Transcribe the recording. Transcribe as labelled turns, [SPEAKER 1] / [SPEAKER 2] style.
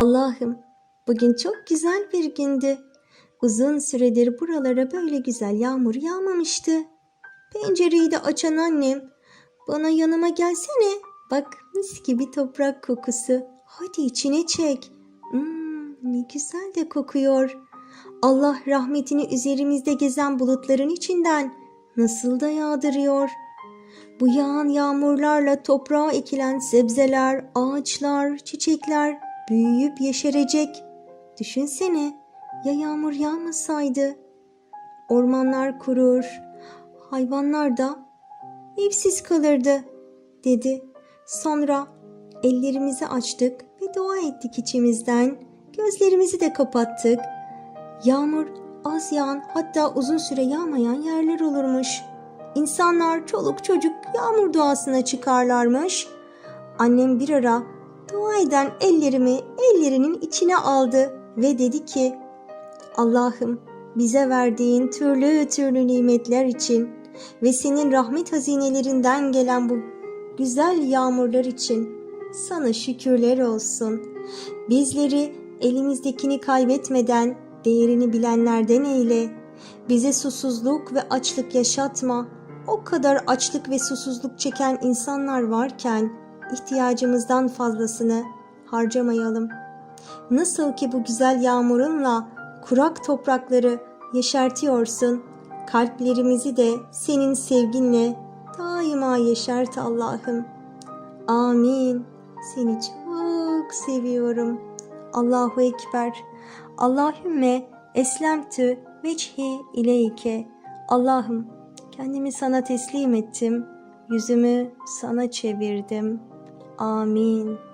[SPEAKER 1] Allah'ım bugün çok güzel bir gündü. Uzun süredir buralara böyle güzel yağmur yağmamıştı. Pencereyi de açan annem bana yanıma gelsene. Bak mis gibi toprak kokusu. Hadi içine çek. Hmm, ne güzel de kokuyor. Allah rahmetini üzerimizde gezen bulutların içinden nasıl da yağdırıyor. Bu yağan yağmurlarla toprağa ekilen sebzeler, ağaçlar, çiçekler büyüyüp yeşerecek. Düşünsene ya yağmur yağmasaydı? Ormanlar kurur, hayvanlar da evsiz kalırdı dedi. Sonra ellerimizi açtık ve dua ettik içimizden. Gözlerimizi de kapattık. Yağmur az yağan hatta uzun süre yağmayan yerler olurmuş. İnsanlar çoluk çocuk yağmur duasına çıkarlarmış. Annem bir ara dua ellerimi ellerinin içine aldı ve dedi ki Allah'ım bize verdiğin türlü türlü nimetler için ve senin rahmet hazinelerinden gelen bu güzel yağmurlar için sana şükürler olsun. Bizleri elimizdekini kaybetmeden değerini bilenlerden eyle. Bize susuzluk ve açlık yaşatma. O kadar açlık ve susuzluk çeken insanlar varken ihtiyacımızdan fazlasını harcamayalım. Nasıl ki bu güzel yağmurunla kurak toprakları yeşertiyorsun, kalplerimizi de senin sevginle daima yeşert Allah'ım. Amin. Seni çok seviyorum. Allahu Ekber. Allahümme eslemtü veçhi ileyke. Allah'ım kendimi sana teslim ettim. Yüzümü sana çevirdim. Amin.